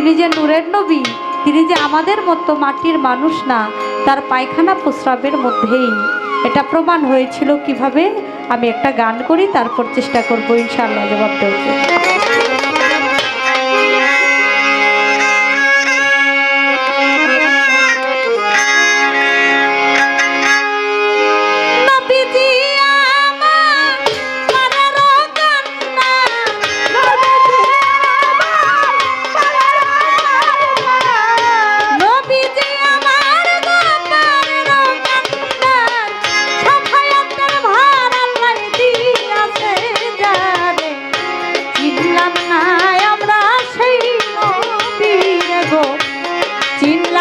তিনি যে নূরের নবী, তিনি যে আমাদের মতো মাটির মানুষ না, তার পায়খানা প্রস্রাবের মধ্যেই। এটা প্রমাণ হয়েছিল কীভাবে আমি একটা গান করি, তারপর চেষ্টা করব ইনশাআল্লাহ জবাব দেওয়ার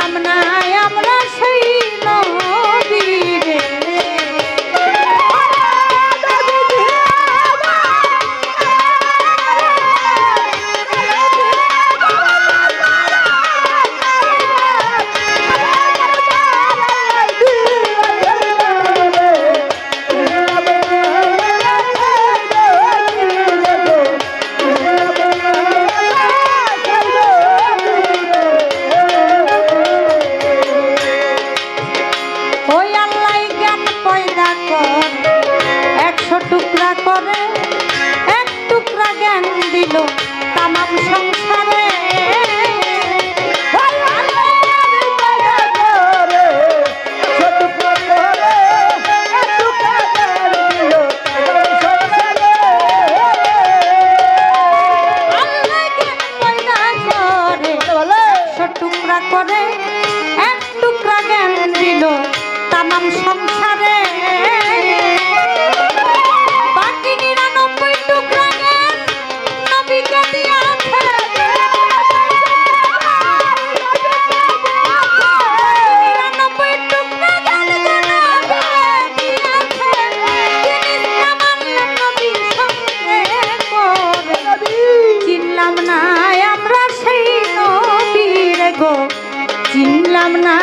I'm not. পর একশো টুকরা করে এক টুকরা জ্ঞান দিল তামাম সংসারে। গো চিনলাম না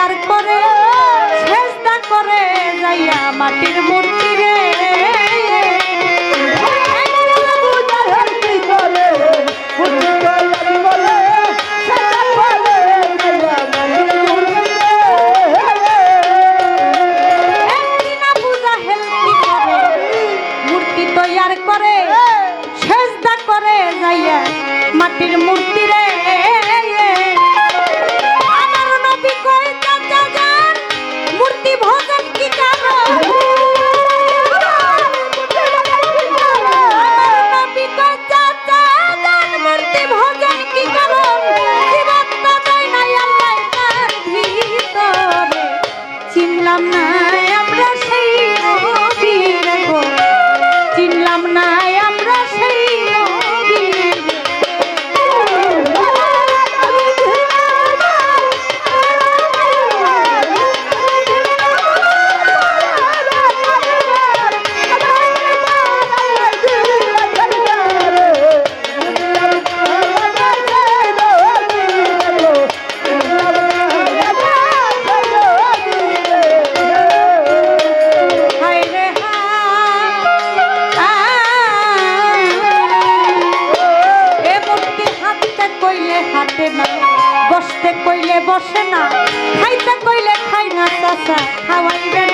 তৈয়ার করে শেষদা করে যাইয়া মাটির মূর্তি night. বসে না। খাইতে কইলে খাই না চাচা খাওয়াইবে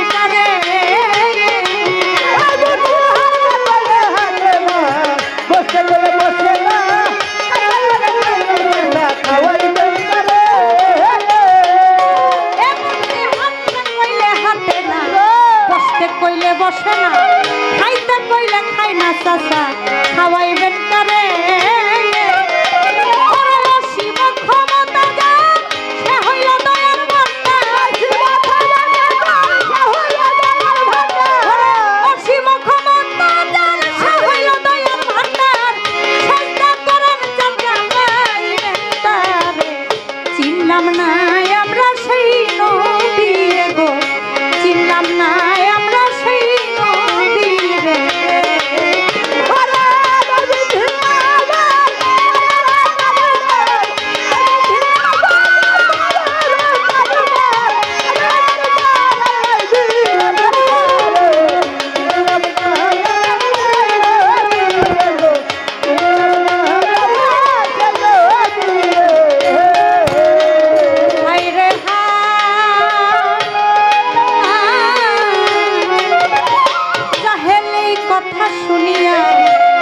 কথা শুনিয়া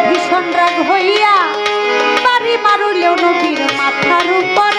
ভীষণ রাগ হইয়া বাড়ি মারুলেও নবীর মাথার উপর